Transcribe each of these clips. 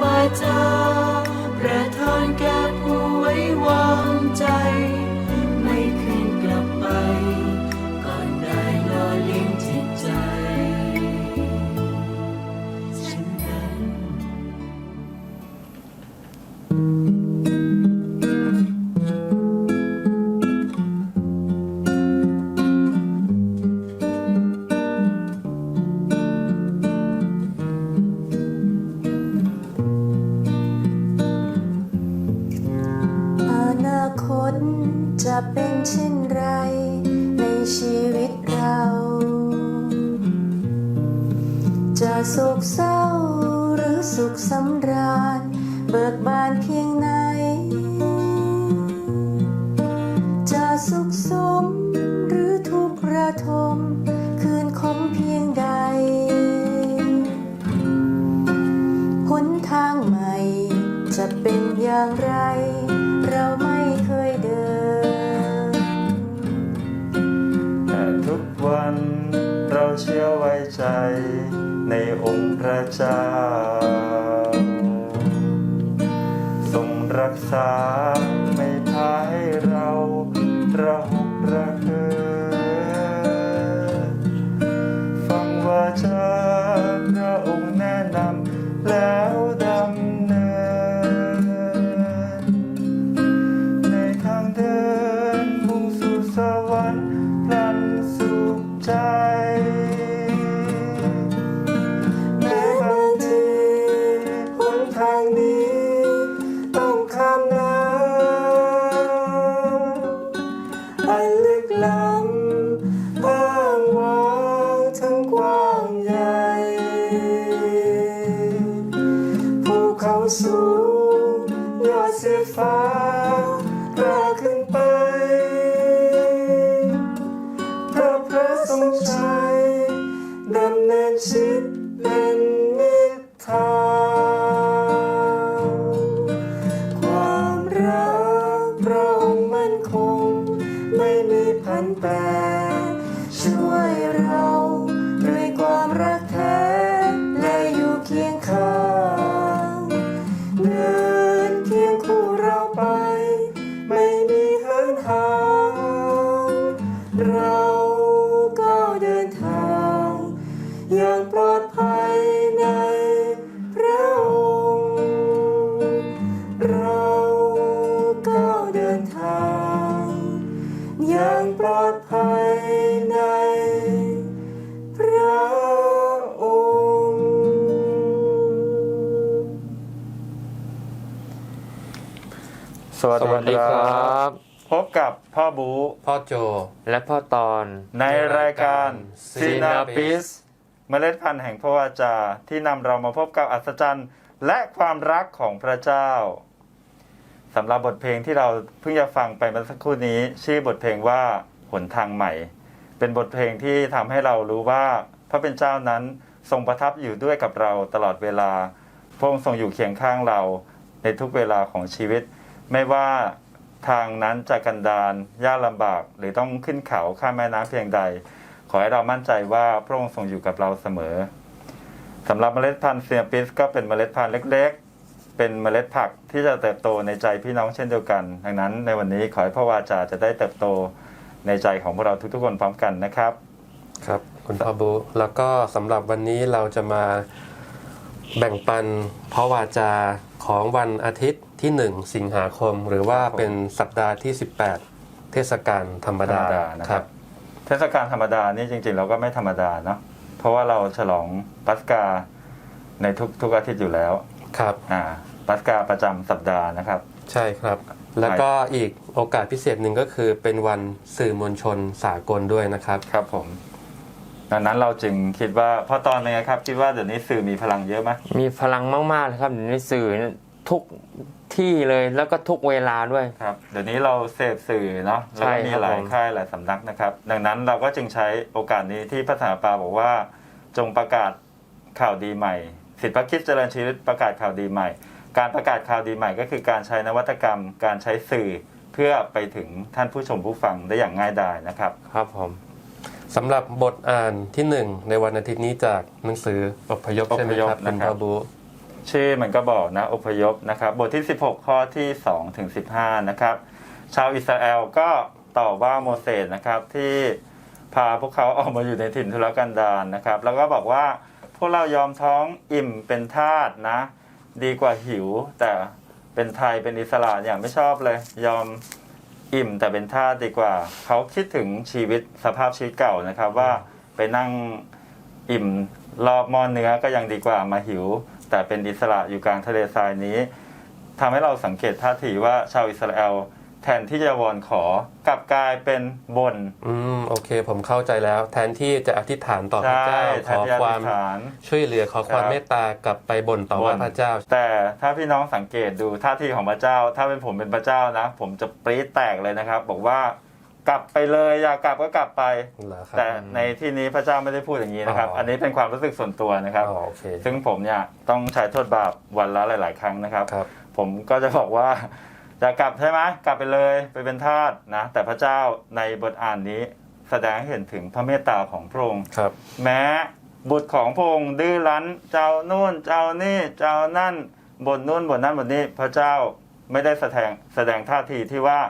วา จะโศกเศร้าหรือสุขสำราญ เบิกบานเพียงไหน จะสุขสมหรือทุกข์ระทม คืนคมเพียงใดหนทางใหม่ จะเป็นอย่างไร เราไม่เคยเดิน แต่ทุกวันเราเชื่อไว้ใจ ระเจ้า ทรงรักษาำเวัสสวัสดีดีคครัรับ บ พบกับพ่อบูพ่อโจ และพ่อตอน ในรายการซีซีนานาปิปิสสเมล็ดพันธุ์แห่งพระวาจา ที่นำเรามาพบกับอัศจรรย์ และความรักของพระเจ้าสำหรับบทเพลงที่เราเพิ่งจะฟังไปเมื่อสักครู่นี้ ชื่อบทเพลงว่าหนทางใหม่ เป็นบทเพลงที่ทำให้เรารู้ว่า พระเป็นเจ้านั้นทรงประทับอยู่ด้วยกับเราตลอดเวลา พระองค์ทรงอยู่เคียงข้างเราในทุกเวลาของชีวิต ไม่ว่าทางนั้นจะกันดารยากลำบาก หรือต้องขึ้นเขาข้ามแม่น้ำเพียงใด ขอให้เรามั่นใจว่าพระองค์ทรงอยู่กับเราเสมอสำหรับเมล็ดพันธุ์เซียปิสก็เป็นเมล็ดพันธุ์เล็กๆ เป็นเมล็ดผักที่จะเติบโตในใจพี่น้องเช่นเดียวกัน ดังนั้นในวันนี้ขอให้พระวาจาจะได้เติบโตในใจของพวกเราทุกๆคนพร้อมกันนะครับ ครับ คุณพ่อบุแล้วก็สำหรับวันนี้เราจะมา แบ่งปันพระวาจาของวันอาทิตย์ที่ 1 สิงหาคม หรือว่าครับผมเป็นสัปดาห์ที่ 18 เทศกาลธรรมธรดารมดานะคครัรับ บ เทศกาลธรรมดานี่จริงๆ เราก็ไม่ธรรมดาเนาะเพราะว่าเราฉลองปัสกาในทุกทุกอาทิตย์อยู่แล้วครับ อ่าปัสกาประจำสัปดาห์นะครับ ใช่ครับ แล้วก็อีกโอกาสพิเศษหนึ่งก็คือเป็นวันสื่อมวลชนสากลด้วยนะครับ ครับผม ดังนั้นเราจึงคิดว่าเพราะตอนนี้ครับ คิดว่าเดี๋ยวนี้สื่อมีพลังเยอะไหมมีพลังมากๆเลยครับเดี๋ยวในสื่อทุกที่เลยแล้วก็ทุกเวลาด้วย ครับเดี๋ยวนี้เราเสพสื่อเนาะแล้วใช่ก็มีครับหลายผมค่ายหลายสำนักนะครับ ดังนั้นเราก็จึงใช้โอกาสนี้ที่พระสาปาบอกว่า จงประกาศข่าวดีใหม่สิทธิพระคริดเจริญชีวิตประกาศข่าวดีใหม่ การประกาศข่าวดีใหม่ ก็คือการใช้นวัตกรรม การใช้สื่อเพื่อไปถึงท่านผู้ชมผู้ฟังได้อย่างง่ายดายนะครับ ครับผม สำหรับบทอ่านที่1ในวันอาทิตย์นี้จากหนังสืออพยพใช่ไหมครับอพยพคุณนะครับพ่อบุชื่อมันก็บอกนะอพยพนะครับ บทที่ 16 ข้อที่2ถึง15 นะครับ ชาวอิสราเอลก็ต่อว่าโมเสสนะครับที่พาพวกเขาออกมาอยู่ในถิ่นทุรกันดารนะครับ แล้วก็บอกว่าพวกเรายอมท้องอิ่มเป็นทาสนะ ดีกว่าหิว แต่เป็นไทยเป็นอิสระอย่างไม่ชอบเลย ยอม อิ่มแต่เป็นท่าดีกว่า เขาคิดถึงชีวิตสภาพชีวิตเก่านะครับว่าไปนั่งอิ่มรอบหม้อนเนื้อก็ยังดีกว่ามาหิว แต่เป็นอิสระอยู่กลางทะเลทรายนี้ทำให้เราสังเกตท่าทีว่าชาวอิสราเอล แทนที่จะวอนขอกลับกลายเป็นบนอืมโอเค ผมเข้าใจแล้ว แทนที่จะอธิษฐานต่อพระใช่เจ้าแทขนอที่จะความอธิษฐานช่วยเหลือขอความครับเมตตากลับไปบ่นต่อว่าบ่นพระเจ้า แต่ถ้าพี่น้องสังเกตดูท่าทีของพระเจ้า ถ้าเป็นผมเป็นพระเจ้านะ ผมจะปรี๊ดแตกเลยนะครับ บอกว่ากลับไปเลยอยากกลับก็กลับไปเหรอครับแต่ในที่นี้พระเจ้าไม่ได้พูดอย่างนี้นะครับอ๋ออัอันนี้เป็นความรู้สึกส่วนตัวนะครับอ๋อโอเคซึ่งผมเนี่ยต้องใช้โทษบาปวันละหลาย ๆ ครั้งนะครับครับผมก็จะบอกว่า จะกลับใช่ไหมกลับไปเลยไปเป็นทาสนะ แต่พระเจ้าในบทอ่านนี้ แสดงให้เห็นถึงพระเมตตาของพระองค์ครับ แม้บุตรของพระองค์ดื้อรั้น เจ้านู่นเจ้านี่เจ้านั่นบนนู่นบนนั่นบนนี้พระเจ้าไม่ได้แสดงแสดงท่าทีที่ว่า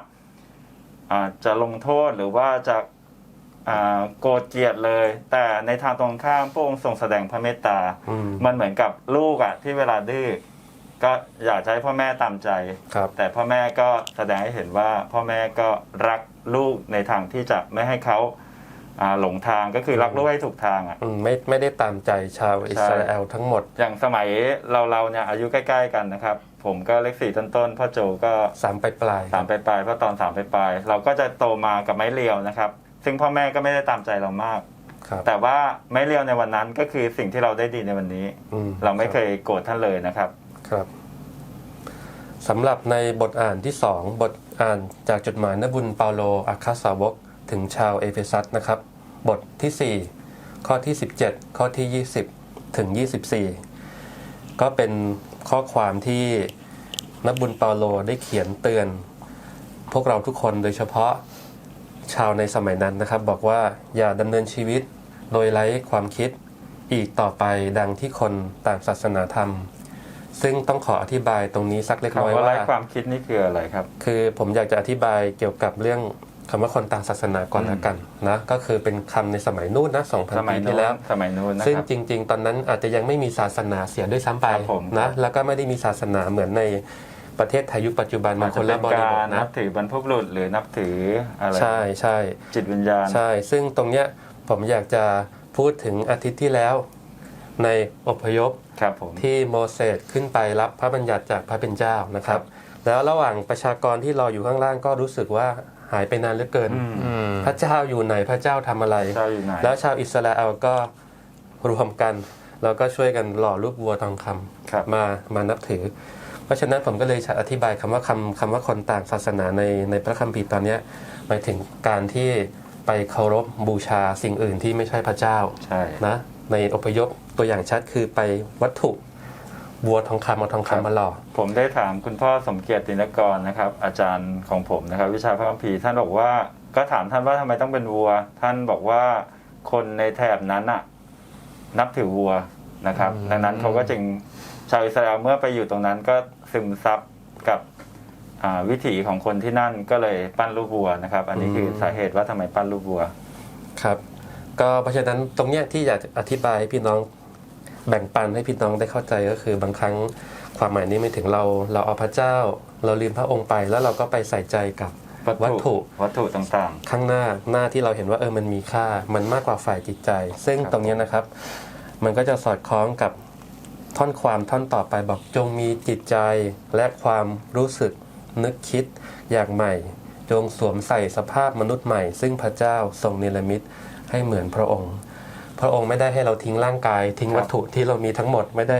อ่าจะลงโทษหรือว่าจะอ่าโกรธเกลียดเลย แต่ในทางตรงข้ามพระองค์ทรงแสดงพระเมตตาอืมมันเหมือนกับลูกอะที่เวลาดื้อ ก็อยากจะให้พ่อแม่ตามใจ ครับ แต่พ่อแม่ก็แสดงให้เห็นว่าพ่อแม่ก็รักลูกในทางที่จะไม่ให้เขาอ่าหลงทางก็คือรักลูกให้ถูกทางอะ อืมไม่ไม่ได้ตามใจชาวอิสราเอลทั้งหมด อย่างสมัยเราเราเนี่ยอายุใกล้ ๆ กันนะครับ ผมก็เลขสี่ต้นๆพ่อโจก็ สามปลายปลายๆ สามปลายๆพ่อตอนสามปลายๆเราก็จะโตมากับไม้เรียวนะครับ ซึ่งพ่อแม่ก็ไม่ได้ตามใจเรามาก ครับแต่ว่าไม้เรียวในวันนั้นก็คือสิ่งที่เราได้ดีในวันนี้ อืเราไม่เคยโกรธท่านเลยนะครับ ครับสำหรับในบทอ่านที่สองบทอ่านจากจดหมายนบุญเปาโลอัครสาวก ถึงชาวเอเฟซัสนะครับ บทที่ 4 ข้อที่ 17 ข้อที่ 20 ถึง 24 ก็เป็นข้อความที่นบุญเปาโลได้เขียนเตือน พวกเราทุกคนโดยเฉพาะชาวในสมัยนั้นนะครับ บอกว่าอย่าดำเนินชีวิตโดยไร้ความคิดอีกต่อไปดังที่คนต่างศาสนาทำ ซึ่งต้องขออธิบายตรงนี้สักเล็กน้อยคำว่าว่าไร้ความคิดนี่คืออะไรครับ คือผมอยากจะอธิบายเกี่ยวกับเรื่องคำว่าคนต่างศาสนาก่อนอืม ละกันนะก็คือเป็นคำในสมัยนู้นนะส2,000มัปียนู้ที่นแล้ว สมัยนู้นนะซึ่งครับ จริง ๆ ตอนนั้นอาจจะยังไม่มีศาสนาเสียด้วยซ้ำไปครับผม นะแล้วก็ไม่ได้มีศาสนาเหมือนในประเทศไทยยุคปัจจุบันมันคนละบริบทนันะบถือบรรพบุรุษหรือนับถืออะไรใช่ใช่ จิตวิญญาณ ใช่ ซึ่งตรงเนี้ยผมอยากจะพูดถึงอาทิตย์ที่แล้ว ในอพยพ ครับผมที่โมเสสขึ้นไปรับพระบัญญัติจากพระเป็นเจ้านะครับ แล้วระหว่างประชากรที่รออยู่ข้างล่างก็รู้สึกว่าหายไปนานเหลือเกินอืมอืมพระเจ้าอยู่ไหนพระเจ้าทำอะไรเจ้าอยู่ไหนแล้วชาวอิสราเอลก็รวมกัน แล้วก็ช่วยกันหล่อรูปวัวทองคำครับมามานับถือ เพราะฉะนั้นผมก็เลยจะอธิบายคำว่าคำคำว่าคนต่างศาสนาในในพระคัมภีร์ตอนเนี้ยหมายถึงการที่ไปเคารพบูชาสิ่งอื่นที่ไม่ใช่พระเจ้าใช่นะ ในอพยพตัวอย่างชัดคือไปวัตถุวัวทองคำเอาทองคำมาหล่อผมได้ถามคุณพ่อสมเกียรติตินกรนะครับ อาจารย์ของผมนะครับ วิชาพระคัมภีร์ท่านบอกว่าก็ถามท่านว่าทำไมต้องเป็นวัว ท่านบอกว่าคนในแถบนั้นน่ะ นับถือวัวนะครับอืมดังนั้นเขาก็จึงชาวอิสราเอลเมื่อไปอยู่ตรงนั้นก็ซึมซับกับอ่าวิถีของคนที่นั่นก็เลยปั้นรูปวัวนะครับ อันนี้คือสาเหตุว่าทำไมปั้นรูปวัว ครับ ก็เพราะฉะนั้นตรงเนี้ยที่อยากจะอธิบายให้พี่น้องแบ่งปันให้พี่น้องได้เข้าใจก็คือบางครั้งความหมายนี้ไม่ถึงเราเราเอาพระเจ้า เราลืมพระองค์ไปแล้วเราก็ไปใส่ใจกับวัตถุวัตถุต่างข้างหน้าหน้าที่เราเห็นว่าเออมันมีค่ามันมากกว่าฝ่ายจิตใจ ซึ่งครับตรงเนี้ยนะครับ มันก็จะสอดคล้องกับท่อนความท่อนต่อไปบอกจงมีจิตใจและความรู้สึกนึกคิดอย่างใหม่ จงสวมใส่สภาพมนุษย์ใหม่ ซึ่งพระเจ้าทรงเนรมิต ให้เหมือนพระองค์ พระองค์ไม่ได้ให้เราทิ้งร่างกาย ทิ้งครับวัตถุที่เรามีทั้งหมดไม่ได้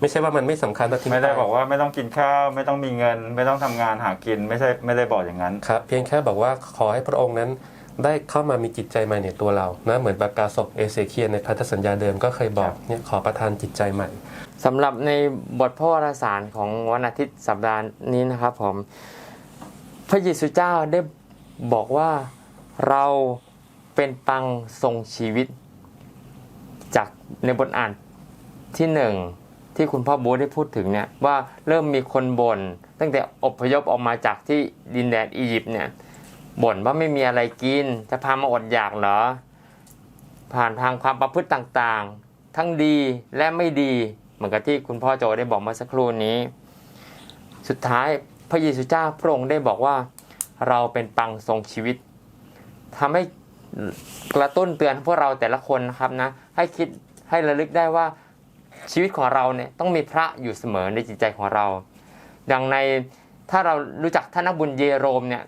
ไม่ใช่ว่ามันไม่สำคัญเราทิ้ๆงไม่ได้ปบอกว่าไม่ต้องกินข้าวไม่ต้องมีเงิน ไม่ต้องทำงานหากินไม่ใช่ไม่ได้บอกอย่างนั้นครับเพียงแค่บอกว่าขอให้พระองค์นั้นได้เข้ามามีจิตใจใหม่ในตัวเรานะเหมือนปากกาศกเอเซเคียในพันธสัญญาเดิมก็เคยบอกครับเนี่ยขอประทานจิตใจใหม่สำหรับในบทพระวารสารของวันอาทิตย์สัปดาห์นี้นะครับผม พระเยซูเจ้าได้บอกว่าเรา เป็นปังทรงชีวิต จากในบทอ่านที่หนึ่งที่คุณพ่อโบ๊ได้พูดถึงเนี่ยว่าเริ่มมีคนบน่นตั้งแต่อพยพออกมาจากที่ดินแดนอียิปต์เนี่ยบ่นว่าไม่มีอะไรกิน จะพามาอดอยากเหรอ ผ่านทางความประพฤติต่างๆ ทั้งดีและไม่ดี เหมือนกับที่คุณพ่อโจได้บอกเมื่อสักครู่นี้ สุดท้ายพระเยซูเจ้าพระองค์ได้บอกว่า เราเป็นปังทรงชีวิตทำให้ กระตุ้นเตือนพวกเราแต่ละคนนะครับนะให้คิดให้ระลึกได้ว่าชีวิตของเราเนี่ยต้องมีพระอยู่เสมอในจิตใจของเรา ดังในถ้าเรารู้จักท่านนักบุญเยโรมเนี่ย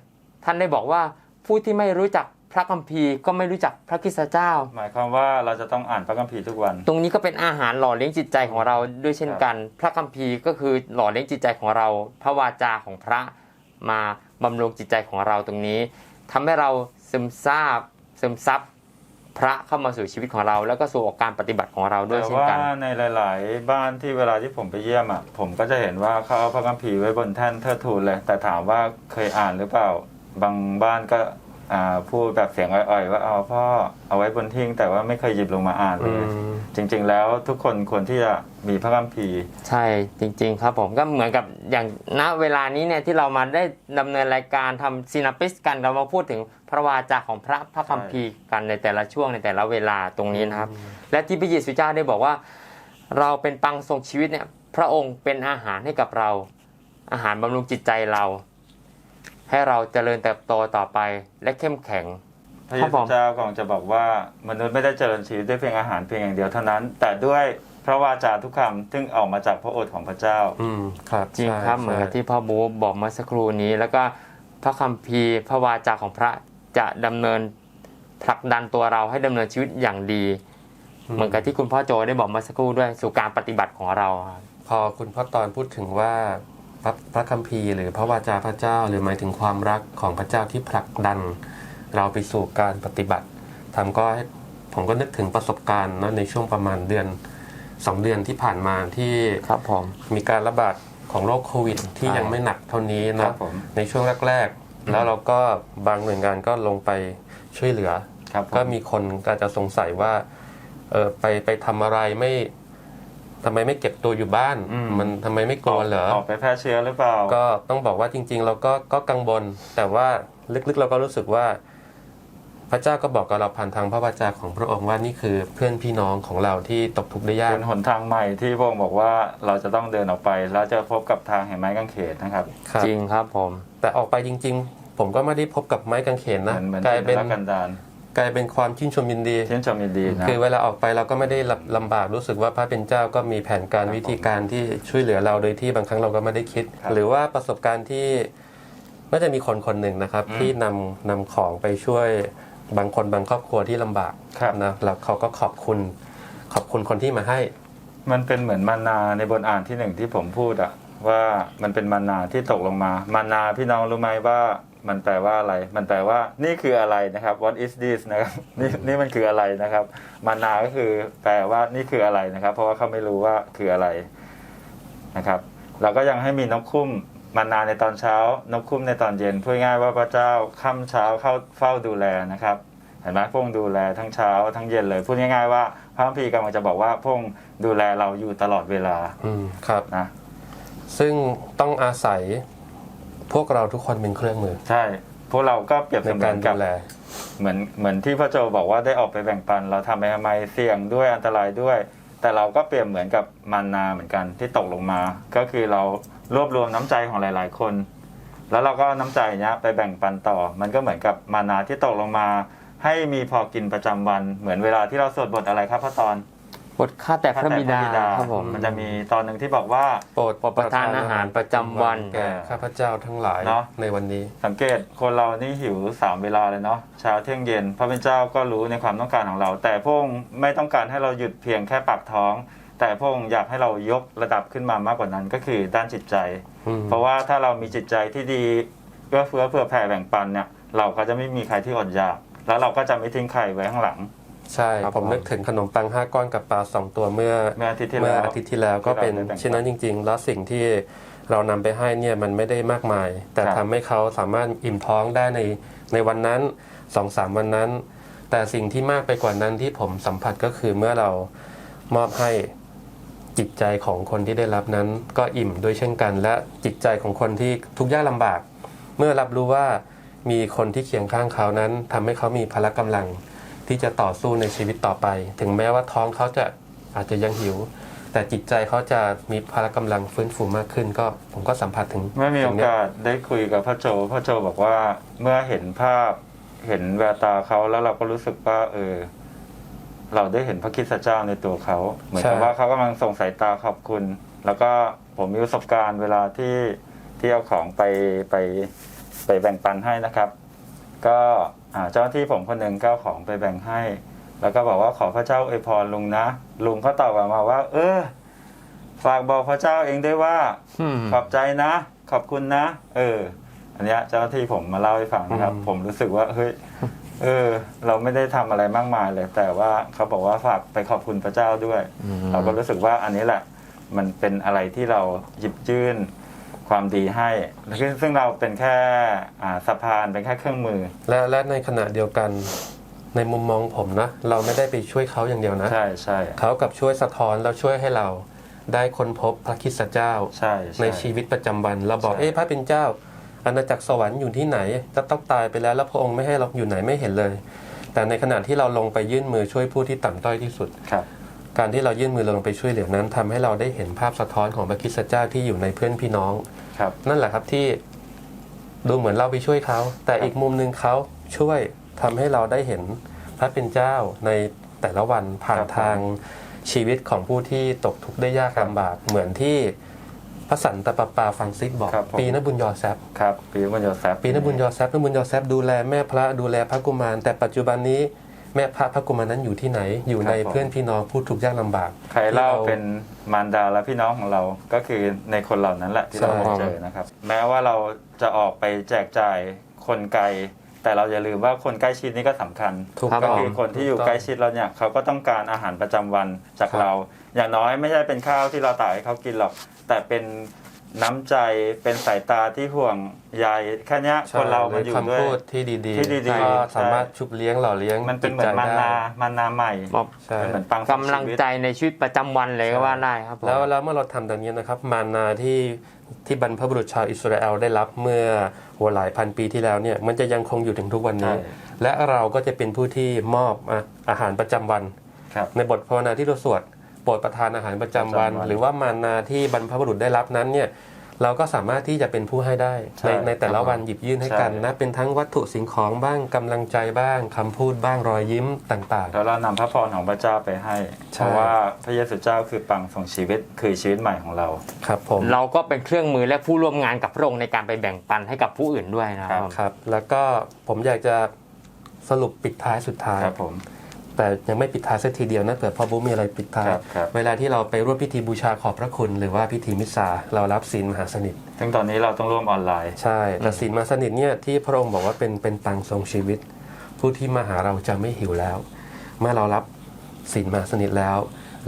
ท่านได้บอกว่าผู้ที่ไม่รู้จักพระคัมภีร์ก็ไม่รู้จักพระคริสตเจ้า หมายความว่าเราจะต้องอ่านพระคัมภีร์ทุกวัน ตรงนี้ก็เป็นอาหารหล่อเลี้ยงจิตใจของเราด้วยเช่นกัน พระคัมภีร์ก็คือหล่อเลี้ยงจิตใจของเรา พระวาจาของพระมาบำรุงจิตใจของเราตรงนี้ทำให้เราซึมซาบ ซึมซับพระเข้ามาสู่ชีวิตของเรา แล้วก็สู่การปฏิบัติของเราด้วยแต่เช่นว่ากันในหลาย ๆ บ้านที่เวลาที่ผมไปเยี่ยมอะผมก็จะเห็นว่าเขาเอาพระคัมภีร์ไว้บนแท่นเทิดทูนเลย แต่ถามว่าเคยอ่านหรือเปล่า บางบ้านก็อ่า พูดแบบเสียงอ่อยๆ ว่าเอาพ่อเอาไว้บนทิ้งแต่ว่าไม่เคยหยิบลงมาอ่านเลอืยมจริง ๆ แล้วทุกคนควรที่จะมีพระคัมภีร์ใช่จริง ๆ ครับผมก็เหมือนกับอย่างณเวลานี้เนี่ยที่เรามาได้ดำเนินรายการทำซีนาปิสกันเรามาพูดถึงพระวาจาของพระพระคัมภีร์กันในแต่ละช่วงในแต่ละเวลาตรงนี้นะครับ และที่พระเยซูเจ้าได้บอกว่า เราเป็นปังทรงชีวิตเนี่ยพระองค์เป็นอาหารให้กับเรา อาหารบำรุงจิตใจเรา ให้เราเจริญเติบโตต่อไปและเข้มแข็งพระเยครับผซูมเจ้าก็จะบอกว่ามนุษย์ไม่ได้เจริญชีวิตด้วยเพียงอาหารเพียงอย่างเดียวเท่านั้น แต่ด้วยพระวาจาทุกคำซึ่งออกมาจากพระโอษฐ์ของพระเจ้า อืมครับจริงใช่ครับเหมือนกับใช่ที่พ่อบูบอกเมื่อสักครู่นี้ แล้วก็พระคัมภีร์พระวาจาของพระจะดำเนินผลักดันตัวเราให้ดำเนินชีวิตอย่างดี เหมือนกับที่คุณพ่อโจได้บอกเมื่อสักครู่ด้วยสู่การปฏิบัติของเราครับพอคุณพ่อตอนพูดถึงว่า พระพระคัมภีร์หรือพระวาจาพระเจ้า หรือหมายถึงความรักของพระเจ้าที่ผลักดัน เราไปสู่การปฏิบัติทำก็ให้ผมก็นึกถึงประสบการณ์นะในช่วงประมาณเดือนสองเดือนที่ผ่านมาที่ครับผมมีการระบาดของโรคโควิด ที่ใช่ยังไม่หนักเท่านี้ครันะบผมในช่วงแรกๆ แล้วเราก็บางหน่วยงานก็ลงไปช่วยเหลือครับผมก็มีคนอาจจะสงสัยว่าเออไปไปทำอะไรไม่ ทำไมไม่เก็บตัวอยู่บ้าน อืม มันทำไมไม่กลัวเหรอ ออกไปแพร่เชื้อหรือเปล่า ก็ต้องบอกว่าจริง ๆ เราก็ก็กังวลแต่ว่าลึกๆ เราก็รู้สึกว่า พระเจ้าก็บอกกับเราผ่านทางพระวาจาของพระองค์ว่านี่คือเพื่อนพี่น้องของเราที่ตกทุกข์ได้ยาก เป็นหนทางใหม่ที่พระองค์บอกว่าเราจะต้องเดินออกไป แล้วจะพบกับทางแห่งไม้กางเขนนะครับ ครับ จริงครับผม แต่ออกไปจริง ๆ ผมก็ไม่ได้พบกับไม้กางเขนเหนะมือนเหมือนกลายเป็นรักกันดาน กลายเป็นความชื่นชมยินดี ชื่นชมยินดีนะ คือเวลาออกไปเราก็ไม่ได้ลำบากรู้สึกว่าพระเป็นเจ้าก็มีแผนการครับวิธีการที่ช่วยเหลือเราโดยที่บางครั้งเราก็ไม่ได้คิดครับหรือว่าประสบการณ์ที่น่าจะมีคนคนหนึ่งนะครับอืมที่นำนำของไปช่วยบางคนบางครอบครัวที่ลำบากครับ นะแล้วเขาก็ขอบคุณ ขอบคุณคนที่มาให้ มันเป็นเหมือนมานาในบนอ่านที่หนึ่งที่ผมพูดอะว่ามันเป็นมานาที่ตกลงมา มานาพี่น้องรู้ไหมว่า มันแปลว่าอะไร มันแปลว่านี่คืออะไรนะครับ what is this นะครับนี่นี่มันคืออะไรนะครับ มานาก็คือแปลว่านี่คืออะไรนะครับ เพราะว่าเขาไม่รู้ว่าคืออะไรนะครับ เราก็ยังให้มีนกคุ้มมานาในตอนเช้า นกคุ้มในตอนเย็นพูดง่ายๆว่าพระเจ้าค่ำเช้าเข้าเฝ้าดูแลนะครับเห็นไหมพระองค์ดูแลทั้งเช้าทั้งเย็นเลยพูดง่ายๆว่าพระคัมภีร์กำลังจะบอกว่าพระองค์ดูแลเราอยู่ตลอดเวลา อืมครับนะซึ่งต้องอาศัย พวกเราทุกคนเป็นเครื่องมือ ใช่ พวกเราก็เปรียบในเสมืกาอรนดูกับแล เหมือนเหมือนที่พระโจบอกว่าได้ออกไปแบ่งปัน เราทำไปทำไมเสี่ยงด้วยอันตรายด้วย แต่เราก็เปรียบเหมือนกับมันนาเหมือนกันที่ตกลงมา ก็คือเรารวบรวมน้ำใจของหลาย ๆ คน แล้วเราก็เอาน้ำใจเนี้ยไปแบ่งปันต่อ มันก็เหมือนกับมานาที่ตกลงมา ให้มีพอกินประจำวัน เหมือนเวลาที่เราสวดบทอะไรครับพระตอน บทข้าแต่พระบิดาครับผมมันจะมีตอนหนึ่งที่บอกว่าโปรดโปรดประทานอาหารประจำวันแก่ข้าพเจ้าทั้งหลายเนอะในวันนี้ สังเกตคนเรานี่หิวสามเวลาเลยเนาะเช้าเที่ยงเย็น พระเป็นเจ้าก็รู้ในความต้องการของเรา แต่พระองค์ไม่ต้องการให้เราหยุดเพียงแค่ปากท้อง แต่พระองค์อยากให้เรายกระดับขึ้นมามากกว่านั้นก็คือด้านจิตใจอืมเพราะว่าถ้าเรามีจิตใจที่ดีเอื้อเฟื้อเผื่อแผ่แบ่งปันเนี่ยเราก็จะไม่มีใครที่อดอยากแล้วเราก็จะไม่ทิ้งใครไว้ข้างหลัง ใช่ ครับผมผมนึกถึงขนมปังห้าก้อนกับปลาสองตัวเมื่อเมื่ออาทิตย์ที่เมื่อแล้วอาทิตย์ที่แล้วก็เป็นที่เราได้แบ่งปัน เช่นนั้นจริง ๆ แล้วสิ่งที่เรานำไปให้เนี่ยมันไม่ได้มากมาย แต่ครับทำให้เขาสามารถอิ่มท้องได้ในในวันนั้นสองสามวันนั้น แต่สิ่งที่มากไปกว่านั้นที่ผมสัมผัสก็คือเมื่อเรามอบให้จิตใจของคนที่ได้รับนั้น ก็อิ่มด้วยเช่นกัน และจิตใจของคนที่ทุกข์ยากลำบาก เมื่อรับรู้ว่ามีคนที่เคียงข้างเขานั้นทำให้เขามีพละกำลัง ที่จะต่อสู้ในชีวิตต่อไป ถึงแม้ว่าท้องเขาจะอาจจะยังหิว แต่จิตใจเขาจะมีพละกำลังฟื้นฟูมากขึ้น ก็ผมก็สัมผัสถึงเมื่อมีโอสิ่งเนี้ยกาสได้คุยกับพ่อโจพ่อโจบอกว่าเมื่อเห็นภาพเห็นแววตาเขาแล้วเราก็รู้สึกว่า เออ เราได้เห็นพระคริสตเจ้าในตัวเขา เหมือนกับว่าเขากำลังส่งสายตาขอบคุณ แล้วก็ผมมีประสบการณ์เวลาที่ที่เอาของไปไปไปแบ่งปันให้นะครับ ก็ อ่าเจ้าหน้าที่ผมคนหนึ่งก็เอาของไปแบ่งให้ แล้วก็บอกว่าขอพระเจ้าอวยพรลุงนะ ลุงก็ตอบกลับมาว่า เออ ฝากบอกพระเจ้าเองด้วยว่า อืม ขอบใจนะ ขอบคุณนะ เออ อันเนี้ยเจ้าหน้าที่ผมมาเล่าให้ฟังนะครับ อืม ผมรู้สึกว่า เฮ้ย เออ เราไม่ได้ทำอะไรมากมายเลย แต่ว่าเขาบอกว่าฝากไปขอบคุณพระเจ้าด้วยอืมเราก็รู้สึกว่าอันนี้แหละ มันเป็นอะไรที่เราหยิบยื่น ความดีให้ซึ่งซึ่งเราเป็นแค่อ่าสะพานเป็นแค่เครื่องมือ และและในขณะเดียวกันในมุมมองผมนะ เราไม่ได้ไปช่วยเขาอย่างเดียวนะ ใช่ใช่เขากับช่วยสะท้อนแล้วช่วยให้เราได้ค้นพบพระคริสตเจ้าใช่ช่ในชีวิตประจำวัน เราบอกใช่เอ๊ะพระเป็นเจ้าอาณาจักรสวรรค์อยู่ที่ไหนจะต้องตายไปแล้วแล้วพระองค์ไม่ให้เราอยู่ไหนไม่เห็นเลย แต่ในขณะที่เราลงไปยื่นมือช่วยผู้ที่ต่ำต้อยที่สุดครับ การที่เรายื่นมือเราลงไปช่วยเหลือนั้นทำให้เราได้เห็นภาพสะท้อนของพระคริสตเจ้าที่อยู่ในเพื่อนพี่น้องครับ นั่นแหละครับที่ดูเหมือนเราไปช่วยเขา แต่อีกมุมหนึ่งเขาช่วยทำให้เราได้เห็นพระเป็นเจ้าในแต่ละวันผ่านครับผมทางชีวิตของผู้ที่ตกทุกข์ได้ยากลำบากเหมือนที่พระสันตะปาปาฟังซิกบอกครับผมปีนบุญยอแซฟครับปีมันโยแซฟปีนบุญยอแซฟนบุญยอแซฟดูแลแม่พระดูแลพระกุมาร แต่ปัจจุบันนี้ แม่พระพระกุมารนั้นอยู่ที่ไหน อยู่ในเพื่อนพี่น้องผู้ทุกข์ยากลำบาก ใครเล่าที่เป็นมารดาและพี่น้องของเราก็คือในคนเหล่านั้นแหละที่เราใช่พบเจอนะครับ แม้ว่าเราจะออกไปแจกจ่ายคนไกลแต่เราอย่าลืมว่าคนใกล้ชิดนี่ก็สำคัญถูกครับก็ต้องคือคนที่อยู่ใกล้ชิดเราเนี่ยเขาก็ต้องการอาหารประจำวันจากครับเรา อย่างน้อยไม่ใช่เป็นข้าวที่เราตากให้เขากินหรอก แต่เป็น น้ำใจเป็นสายตาที่ห่วงใยแค่เนี้ยใช่คนเรามันหอยู่คำด้วยพูดที่ดีที่ดีๆก็ใช่สามารถชุบเลี้ยงหล่อเลี้ยงมันเป็นเหมือนจิตมาใจนาได้มานาใหม่บอกใช่เป็นเหมือนปังกำลังใจในชีวิตประจำวันเลยก็ว่าได้ครับผมแล้วแล้วเมื่อเราทำแบบนี้นะครับ มานาที่ที่บรรพบุรุษชาวอิสราเอลได้รับเมื่อหัวหลายพันปีที่แล้วเนี่ยมันจะยังคงอยู่ถึงทุกวันนี้ใช่และเราก็จะเป็นผู้ที่มอบอะอาหารประจำวันครับในบทภาวนาที่เราสวด โปรดประทานอาหารประจำวันประจำวัน หรือว่ามานาที่บรรพบุรุษได้รับนั้นเนี่ยเราก็สามารถที่จะเป็นผู้ให้ได้ใช่ในในแต่ละวันหยิบยื่นให้ใช่กันนะเป็นทั้งวัตถุสิ่งของบ้างกำลังใจบ้างคำพูดบ้างรอยยิ้มต่างแล้วเรานำพระพรของพระเจ้าไปให้ใช่เพราะว่าพระเยซูเจ้าคือปังของชีวิตคือชีวิตใหม่ของเราๆครับผมเราก็เป็นเครื่องมือและผู้ร่วมงานกับพระองค์ในการไปแบ่งปันให้กับผู้อื่นด้วยนะครับครับ แล้วก็ผมอยากจะสรุปปิดท้ายสุดท้ายครับผม แต่ยังไม่ปิดท้ายสักทีเดียวนะเผื่อพ่อบุ๊มีอะไรปิดท้ายครับครับ เวลาที่เราไปร่วมพิธีบูชาขอบพระคุณ หรือว่าพิธีมิสซาเรารับศีลมหาสนิท ซึ่งตอนนี้เราต้องร่วมออนไลน์ ใช่แต่ศีลมหาสนิทเนี่ยที่พระองค์บอกว่าเป็นเป็นตังทรงชีวิต ผู้ที่มาหาเราจะไม่หิวแล้ว เมื่อเรารับศีลมหาสนิทแล้ว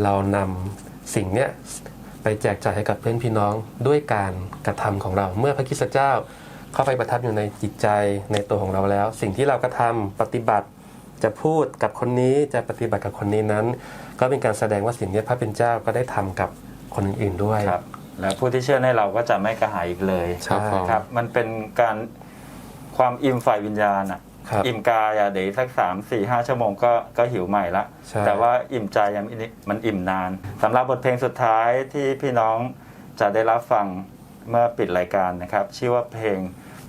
เรานำสิ่งเนี้ยไปแจกจ่ายให้กับเพื่อนพี่น้องด้วยการกระทำของเรา เมื่อพระคริสตเจ้าเข้าไปประทับอยู่ในจิตใจในตัวของเราแล้ว สิ่งที่เรากระทำปฏิบัติ จะพูดกับคนนี้จะปฏิบัติกับคนนี้นั้น ก็เป็นการแสดงว่าสิ่งนี้พระเป็นเจ้าก็ได้ทำกับคนอื่นๆด้วยครับและผู้ที่เชื่อในเราก็จะไม่กระหายอีกเลยใช่ครับ มันเป็นการความอิ่มฝ่ายวิญญาณอะครับอิ่มกายอะเดี๋ยวอีกสักสามสี่ห้าชั่วโมงก็ก็หิวใหม่ละใช่แต่ว่าอิ่มใจยังไม่มันอิ่มนานสำหรับบทเพลงสุดท้ายที่พี่น้องจะได้รับฟังเมื่อปิดรายการนะครับ ชื่อว่าเพลง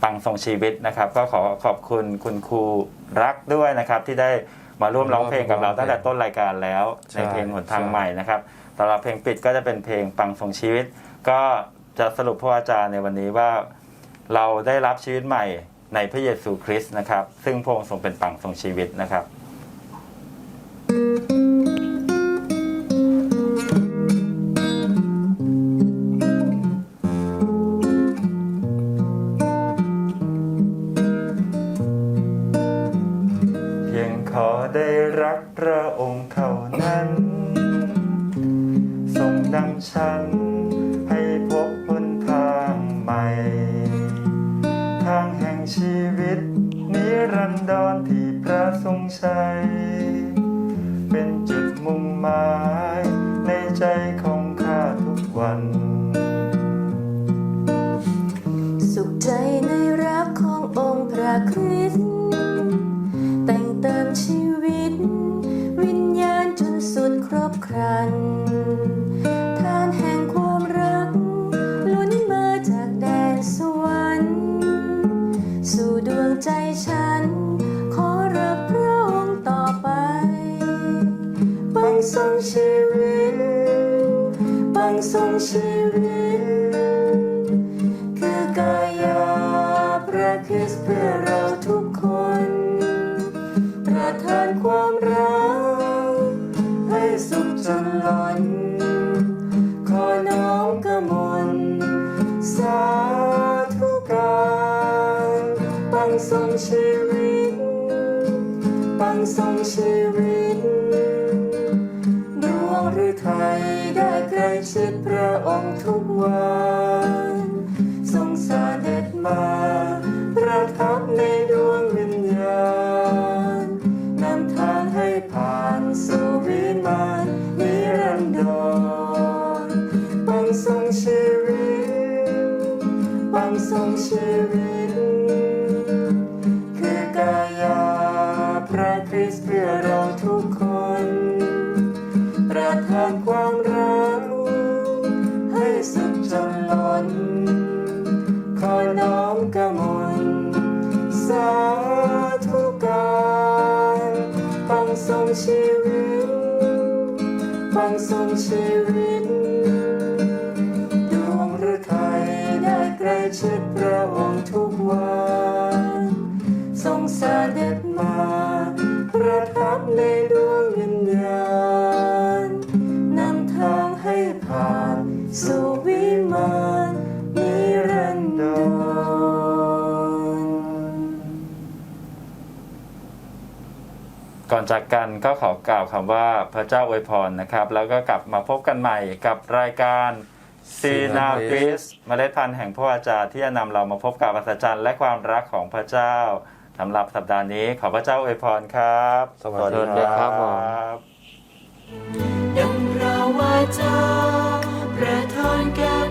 ปังทรงชีวิตนะครับ ก็ขอขอบคุณคุณครูรักด้วยนะครับ ที่ได้มาร่วมร้องเพลงกับเราตั้งแต่ต้นรายการแล้วใช่ในเพลงหนทางใช่ใหม่นะครับสำหรับเพลงปิดก็จะเป็นเพลงปังทรงชีวิต ก็จะสรุปพระอาจารย์ในวันนี้ว่า เราได้รับชีวิตใหม่ในพระเยซูคริสต์นะครับ ซึ่งพระองค์ทรงเป็นปังทรงชีวิตนะครับ ฉัน ให้พบหนทางใหม่ ทางแห่งชีวิต นิรันดรที่พระทรงใช้างทรงชีวิต คือกายาพระคริสต์เพื่อเราทุกคน ประทานความรัก ให้สุขจนล้น ขอน้อมกมลสาธุการบังทรงชีวิตบังทรงชีวิต ระองค์ทุกวัน อนจากกันก็ขอกล่าวคำว่าพระเจ้าอวยพรนะครับ แล้วก็กลับมาพบกันใหม่กับรายการซีนาฟิสเมล็ดพันธุ์แห่งพระวาจาที่จะนำเรามาพบกับอัศจรรย์และความรักของพระเจ้าสำหรับสัปดาห์นี้ขอพระเจ้าอวยพรครับ สวัสดีสวัสดีครับผมบดังพระวาจาประทานแก่